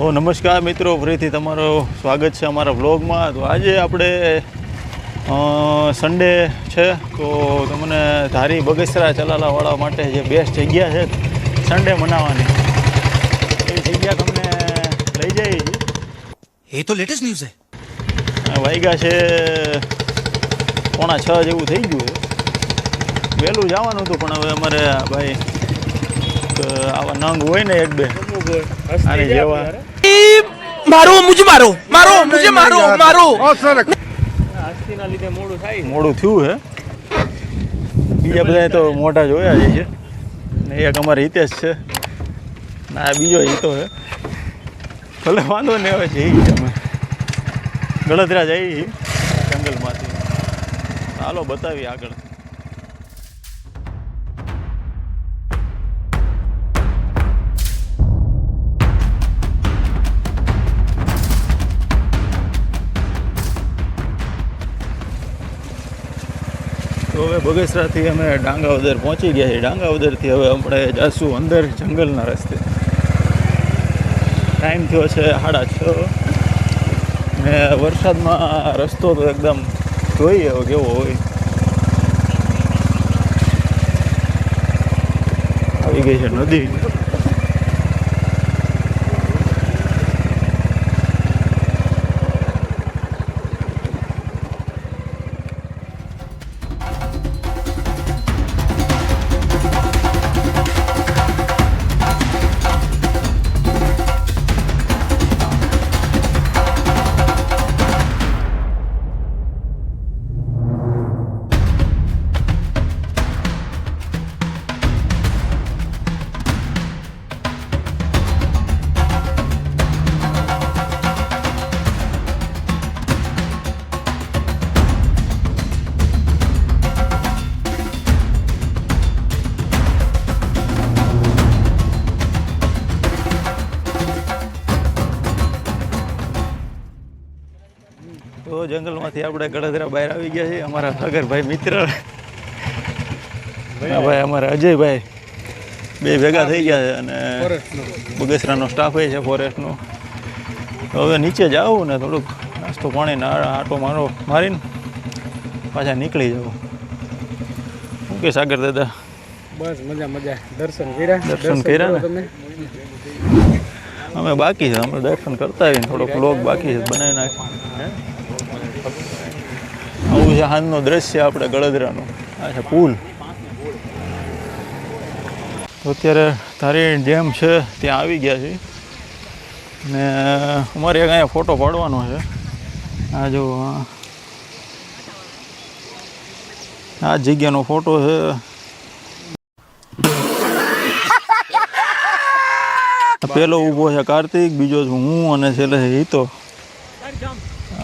ઓ નમસ્કાર મિત્રો ફરીથી તમારું સ્વાગત છે અમારા વ્લોગમાં. તો આજે આપણે સન્ડે છે તો તમને ધારી બગસરા ચલાલાવાળા માટે જે બેસ્ટ જગ્યા છે સન્ડે મનાવવાની. એ જગ્યા તમને લઈ જઈ એ તો લેટેસ્ટ ન્યૂઝ છે. વાઈગા છે પોણા છ જેવું થઈ ગયું વહેલું જવાનું હતું પણ હવે અમારે ભાઈ આવા નંગ હોય ને એક બે આની જેવા. મારો મુજે મારો. મારો મુજે મારો મારો. આસ્તીના લીધે મોડું થાય. મોડું થયું હે. બીજા બધા તો મોટા જોયા જ છે. ને એક અમારે હિતેશ છે. ના બીજો હિતો હે. ભલે વાંધો ને હવે જઈ અમે. ગળતરા જઈ જંગલમાંથી. ચાલો બતાવીએ આગળ. તો હવે બગસરાથી અમે ડાંગાવદર પહોંચી ગયા છીએ. ડાંગાવદરથી હવે આપણે જઈશું અંદર જંગલના રસ્તે. ટાઈમ થયો છે સાડા છ. ને વરસાદમાં રસ્તો તો એકદમ જોઈએ હવે કેવો હોય. આવી ગઈ છે નદી. તો જંગલમાંથી આપણે ગળદરા બહાર આવી ગયા છીએ. અમારા સાગરભાઈ મિત્ર. ભાઈ. અમારા અજયભાઈ. બે ભેગા થઈ ગયા છે અને બગસરાનો સ્ટાફ હોય છે ફોરેસ્ટનો. તો હવે નીચે જાવું ને થોડુંક નાસ્તો પાણી આટો મારો મારીને પાછા નીકળી જાવ શું કે સાગર દાદા? બસ મજા મજા. દર્શન કર્યા. દર્શન કર્યા ને? અમે બાકી છે. અમે દર્શન કરતા આવીને થોડોક લોક બાકી છે. બનાવી નાખી આવું છે હાલનો દ્રશ્ય આપણે ગળદરાનું. આ પુલ. તો અત્યારે તારી જેમ છે, ત્યાં આવી ગયા છે ને અમારે એક અહીંયા ફોટો પાડવાનો છે. આ જો, આ- જગ્યાનો ફોટો છે. પેલો ઊભો છે કાર્તિક, બીજો છું હું, અને છેલ્લે છે હિતો.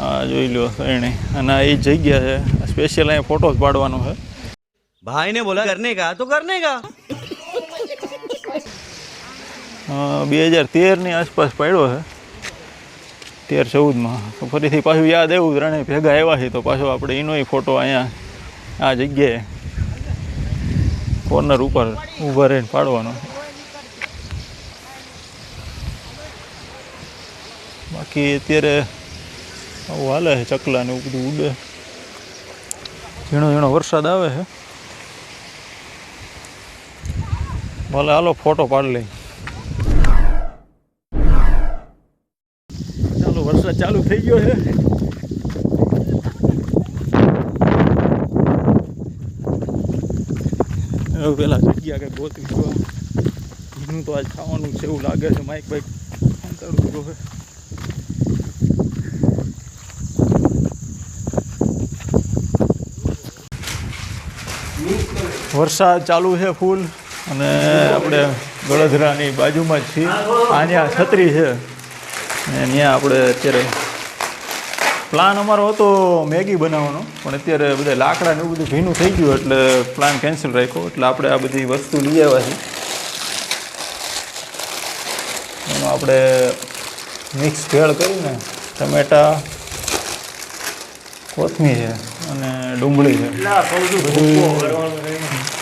આ જોઈ લો એને અને એ જગ્યા છે. સ્પેશિયલ અહીંયા ફોટો જ પાડવાનો છે. ભાઈને બોલા કરને કા તો કરને કા બે હજાર તેરની આસપાસ પાડ્યો છે. તેર ચૌદમાં. તો ફરીથી પાછું યાદ એવું ત્રણે ભેગા આવ્યા છે તો પાછો આપણે એનોય ફોટો અહીંયા આ જગ્યાએ કોર્નર ઉપર ઊભા રહીને પાડવાનો. બાકી અત્યારે આવું હાલે છે, ચકલા ને એવું બધું ઉડે. ઝીણો ઝીણો વરસાદ આવે છે. ભલે હાલો, ફોટો પાડી લઈ. ચાલો, વરસાદ ચાલુ થઈ ગયો છે. પેલા જગ્યા કે ગોતવી જો એનું તો આજ ખાવાનું છે એવું લાગે છે, માઇક બાઇક અંતરું જો વરસાદ ચાલુ છે ફૂલ અને આપણે ગળધરાની બાજુમાં જ છીએ. અહીંયા છત્રી છે. અને ત્યાં આપણે અત્યારે પ્લાન અમારો હતો મેગી બનાવવાનો, પણ અત્યારે બધા લાકડા ને એવું બધું ભીનું થઈ ગયું એટલે પ્લાન કેન્સલ રાખ્યો. એટલે આપણે આ બધી વસ્તુ લઈ આવ્યા છીએ. એનો આપણે મિક્સ ભેળ કરીને ટમેટા, કોથમીર છે અને ડુંગળી છે.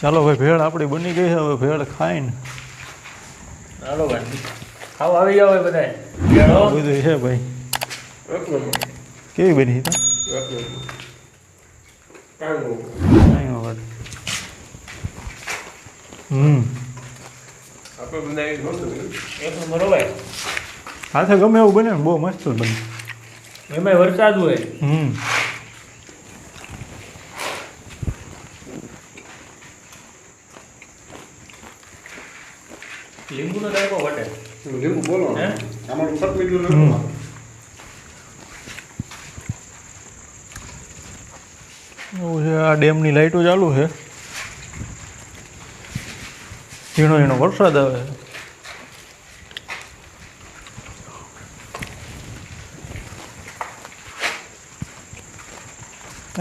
ચાલો ભાઈ ભેળ આપણી બની ગઈ છે હવે ભેળ ખાઈને. ચાલો ભાઈ. ખાવા આવી જાવ બધા બધું છે ભાઈ. કેવી બની તો હમ. હાથે ગમે એવું બને બહુ મસ્ત બને. એમાં વરસાદ હોય. હમ. લીંબુ બોલો હે? આમાં ફટ મીઠું હમ. એવું છે આ ડેમની લાઇટો ચાલુ છે. ઝીણો ઝીણો વરસાદ આવે છે.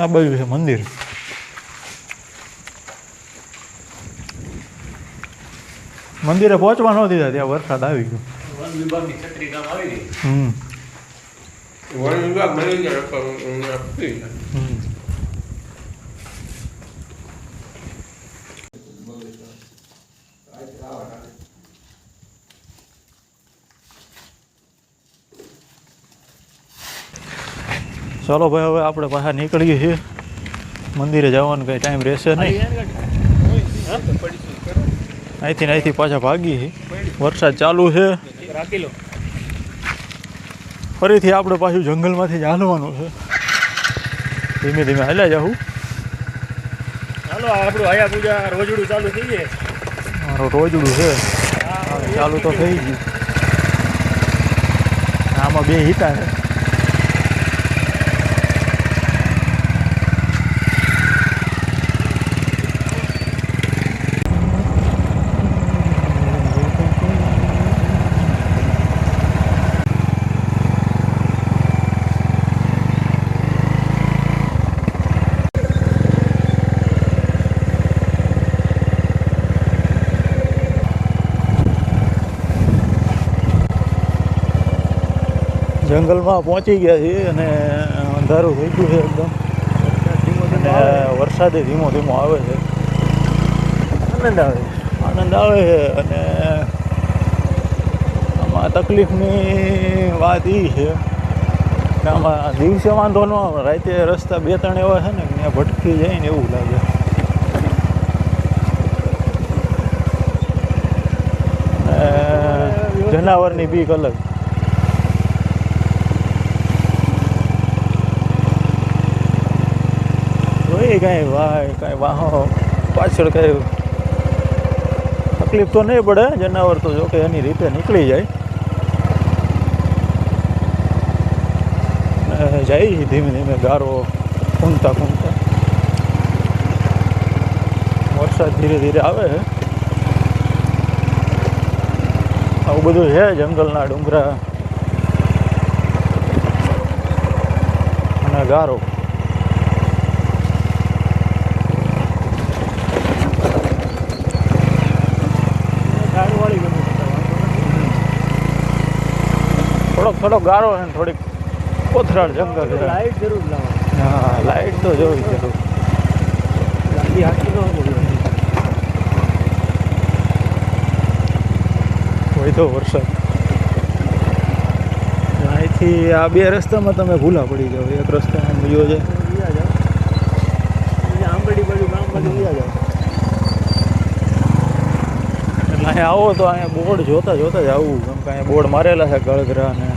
આ બાજુ છે મંદિર. મંદિરે પહોંચવા ન દીધા ત્યાં વરસાદ આવી ગયો. વન વિભાગની છત્રી કામ આવી ગઈ. હમ. વન વિભાગ મળી ગયા પણ આપી હમ. ચાલો ભાઈ હવે આપણે પાછા નીકળીએ છીએ. મંદિરે જવાનું કંઈ ટાઈમ રહેશે નહીં. અહીંથી ને અહીંથી પાછા ભાગીએ છીએ વરસાદ ચાલુ છે. રાખી લો ફરીથી આપણે પાછું જંગલમાંથી જ હાલવાનું છે. ધીમે ધીમે હાલ્યા જાઉં હાલો આ આપણું આયા પૂજા રોજડું ચાલુ થઈ જાય મારો રોજડું છે. ચાલુ તો થઈ ગયું. આમાં બે હિતા છે. જંગલમાં પહોંચી ગયા છીએ અને અંધારું થઈ ગયું છે એકદમ. અને વરસાદે ધીમો ધીમો આવે છે. આનંદ આવે. છે આનંદ આવે છે અને આમાં તકલીફની વાત એ છે કે આમાં દિવસે વાંધો ન આવે રાતે રસ્તા બે ત્રણ એવા છે ને ત્યાં ભટકી જાય ને એવું લાગે. જનાવરની બીક અલગ. હોય કાંઈ વાય, કાંઈ વાહો, પાછળ કાંઈ તકલીફ તો નહીં પડે, જનાવર તો જો કે એની રીતે નીકળી જાય. જાય ધીમે ધીમે ગારો ખૂંદતા ખૂંદતા વરસાદ ધીરે ધીરે આવે આવું બધું છે જંગલના ડુંગરા. અને ગારો. થોડોક થોડોક ગારો ને થોડીક કોથરાળ જંગલ છે લાઈટ જરૂર લાવો. હા લાઈટ તો જોવી જરૂર. ગાડી હાકી ન હોય. તો વરસાદ. અહીંથી આ બે રસ્તામાં તમે ભૂલા પડી જાઓ. એક રસ્તો બીજો છે. આંબડી બાજુ ગામ બાજુ વ્યા જાવ એટલે અહીંયા આવો તો અહીંયા બોર્ડ જોતા જોતા જ આવું. કેમ કે અહીંયા બોર્ડ મારેલા છે ગળગરા ને.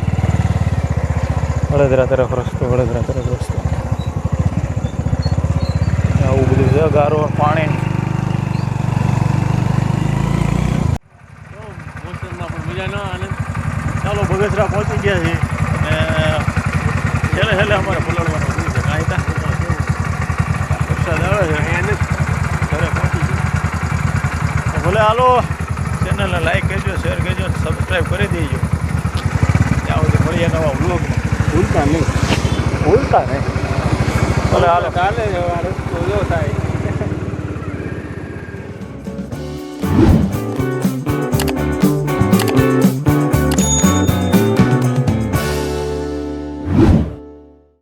વડોદરા તરફ રસ્તો, વડોદરા તરફ રસ્તો. આવું બધું છે, ગારો, પાણી. ચાલો, બગસરા પહોંચી ગયા છીએ. અને છેલ્લે છેલ્લે અમારે પલળવાનું થયું છે કાંઈ વરસાદ આવે છે એને ઘરે પહોંચી ગયો. ભલે હાલો ચેનલને લાઈક કરજો શેર કરજો સબસ્ક્રાઈબ કરી દેજો. ત્યાં સુધી મળીએ નવા વ્લોગમાં ભૂલતા નહીં. ભૂલતા નહીં. કાલે જવાનું થાય.